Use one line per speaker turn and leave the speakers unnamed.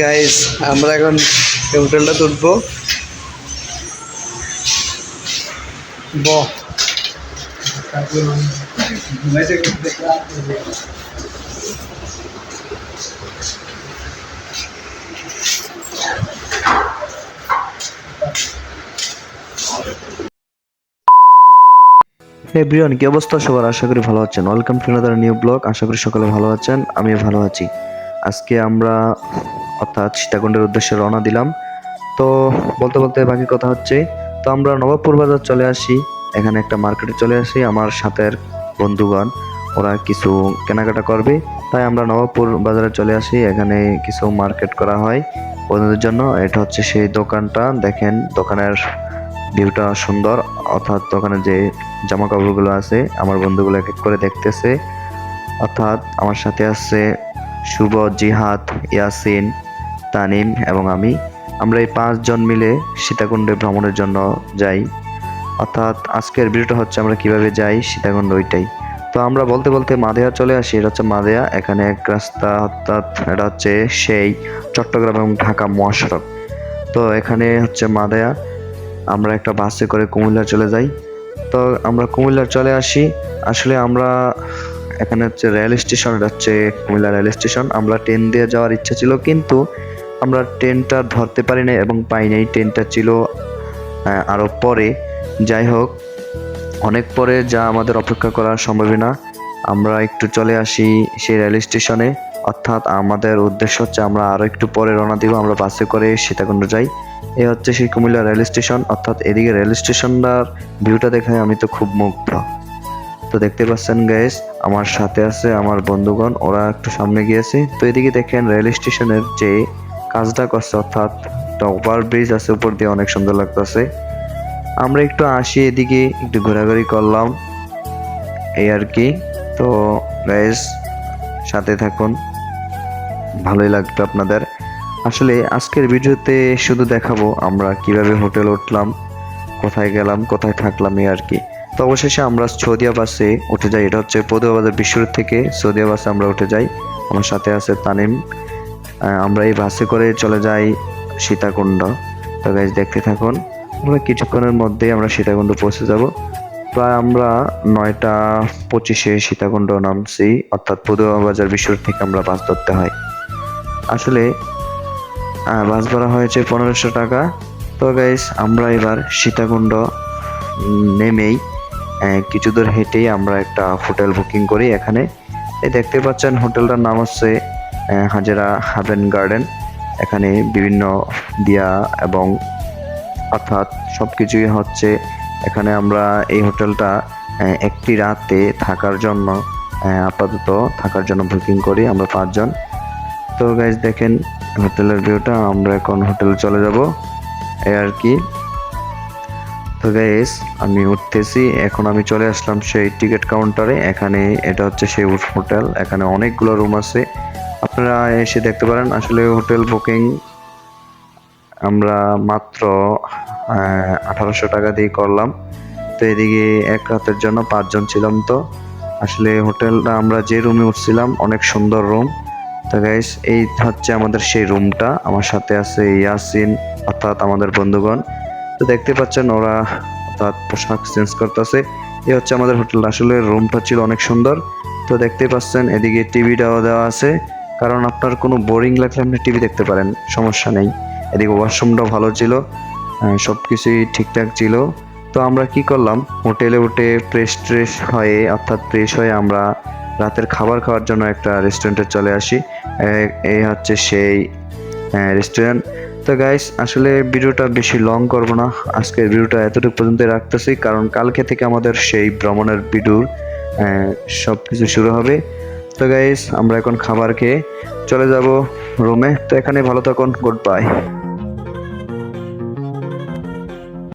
Guys আমরা এখন হোটেলটা তুলবো। বহ।
এভরিওয়ান কি অবস্থা? সবার আশা করি ভালো আছেন। Welcome to another new blog আশা করি সকলে ভালো আছেন। আমি ভালো আছি। আজকে আমরা, অর্থাৎ সীতাকুণ্ডের উদ্দেশ্যে রওনা দিলাম। তো বলতে বলতে বাকি কথা হচ্ছে, তো আমরা নবাবপুর বাজার চলে আসি। এখানে একটা মার্কেটে চলে আসি, আমার সাথের বন্ধুগণ, ওরা কিছু কেনাকাটা করবে। তাই আমরা নবাবপুর বাজারে চলে আসি, এখানে কিছু মার্কেট করা হয় বন্ধুদের জন্য। এটা হচ্ছে সেই দোকানটা, দেখেন দোকানের ভিউটা সুন্দর। অর্থাৎ দোকানে যে জামা কাপড়গুলো আছে, আমার বন্ধুগুলো এক এক করে দেখতেছে। অর্থাৎ আমার সাথে আছে শুভ জিহাদ, ইয়াসিন, তানিম এবং আমি। আমরা এই পাঁচজন মিলে সীতাকুণ্ডে ভ্রমণের জন্য যাই। অর্থাৎ আজকের ভিডিওটা হচ্ছে আমরা কীভাবে যাই, সীতাকুণ্ড ওইটাই। তো আমরা বলতে বলতে মাদেয়া চলে আসি, এটা হচ্ছে মাদেয়া। এখানে এক রাস্তা, অর্থাৎ এটা হচ্ছে সেই চট্টগ্রাম এবং ঢাকা মহাসড়ক। তো এখানে হচ্ছে মাদেয়া। আমরা একটা বাসে করে কুমিল্লা চলে যাই। তো আমরা কুমিল্লা চলে আসি। আসলে আমরা এখানে হচ্ছে রেল স্টেশন এটা হচ্ছে কুমিল্লা রেল স্টেশন আমরা ট্রেন দিয়ে যাওয়ার ইচ্ছা ছিল কিন্তু আমরা ট্রেনটা ধরতে পারি নাই এবং পাই নাই ট্রেনটা ছিল আহ, আরও পরে। যাই হোক অনেক পরে যা আমাদের অপেক্ষা করা সম্ভব না। আমরা একটু চলে আসি সেই রেল স্টেশনে অর্থাৎ আমাদের উদ্দেশ্য হচ্ছে আমরা আরও একটু পরে রওনা দিব আমরা বাসে করে সীতাকুণ্ড যাই। এ হচ্ছে সেই কুমিল্লা রেল স্টেশন অর্থাৎ এদিকে রেল স্টেশনটার ভিউটা দেখে আমি তো খুব মুগ্ধ। তো দেখতে পাচ্ছেন গ্যাস আমার সাথে আছে আমার বন্ধুগণ, ওরা একটু সামনে গিয়েছে। তো এদিকে দেখেন রেল স্টেশনের যে কাজটা করছে, অর্থাৎ ওভার ব্রিজ আছে উপর দিয়ে অনেক সুন্দর লাগতেছে। আমরা একটু আসি এদিকে, একটু ঘোরাঘুরি করলাম। এই আর কি। তো গ্যাস সাথে থাকুন। ভালোই লাগবে আপনাদের। আসলে আজকের ভিডিওতে শুধু দেখাবো আমরা কীভাবে হোটেল উঠলাম, কোথায় গেলাম, কোথায় থাকলাম এই আর কি। তো অবশেষে আমরা সৌদিয়া বাসে উঠে যাই। এটা হচ্ছে পদুয়া বাজার বিশ্বরোড থেকে সৌদিয়া বাসে আমরা উঠে যাই। আমার সাথে আছে তানিম। আমরা এই বাসে করে চলে যাই সীতাকুণ্ড। তো গাইজ দেখতে থাকুন। আমরা কিছুক্ষণের মধ্যেই আমরা সীতাকুণ্ড পৌঁছে যাব। প্রায় আমরা নয়টা পঁচিশে সীতাকুণ্ড নামছি, অর্থাৎ পদুয়া বাজার বিশ্বরোড থেকে আমরা বাস ধরতে হয়। আসলে বাস ভাড়া হয়েছে পনেরোশো টাকা। তো গাইস আমরা এবার সীতাকুণ্ড নেমেই কিছু দূর হেঁটেই আমরা একটা হোটেল বুকিং করি এখানে। এই দেখতে পাচ্ছেন হোটেলটার নাম হচ্ছে হাজেরা হাভেন গার্ডেন। এখানে বিভিন্ন দিয়া এবং অর্থাৎ সব কিছুই হচ্ছে, এখানে আমরা এই হোটেলটা একটি রাতে থাকার জন্য আপাতত থাকার জন্য বুকিং করি আমরা পাঁচজন। তো গাইজ দেখেন হোটেলের ভিউটা, আমরা এখন হোটেলে চলে যাব। এই আর কি। তো গাইস আমি উঠতেছি। এখন আমি চলে আসলাম সেই টিকিট কাউন্টারে এখানে এটা হচ্ছে সেই হোটেল এখানে অনেকগুলো রুম আছে। আপনারা এসে দেখতে পারেন, আসলে হোটেল বুকিং আমরা মাত্র আঠারোশো টাকা দিয়ে করলাম। তো এদিকে এক রাতের জন্য পাঁচজন ছিলাম তো। আসলে হোটেলটা আমরা যে রুমে উঠছিলাম, অনেক সুন্দর রুম তো গাইস এই হচ্ছে আমাদের সেই রুমটা আমার সাথে আছে ইয়াসিন, অর্থাৎ আমাদের বন্ধুগণ। তো দেখতে পাচ্ছেন ওরা অর্থাৎ পোশাক চেঞ্জ করতেছে। এ হচ্ছে আমাদের হোটেল। আসলে রুমটা ছিল অনেক সুন্দর। তো দেখতে পাচ্ছেন, এদিকে টিভিটাও দেওয়া আছে। কারণ আপনার কোনো বোরিং লাগলে আপনি টিভি দেখতে পারেন, সমস্যা নেই। এদিকে ওয়াশরুমটাও ভালো ছিল সব কিছুই ঠিকঠাক ছিল। তো আমরা কি করলাম, হোটেলে উঠে ফ্রেশ ট্রেশ হয়ে, অর্থাৎ ফ্রেশ হয়ে আমরা রাতের খাবার খাওয়ার জন্য একটা রেস্টুরেন্টে চলে আসি। এই হচ্ছে সেই রেস্টুরেন্ট তো গাইস আসলে ভিডিওটা বেশি লং করব না। আজকের ভিডিওটা এতটুকু পর্যন্ত রাখতেছি, কারণ কালকে থেকে আমাদের সেই ভ্রমণের ভিডিওর সব কিছু শুরু হবে। তো গাইস আমরা এখন খাবার খেয়ে চলে যাব রুমে তো এখানে ভালো থাকুন গুড বাই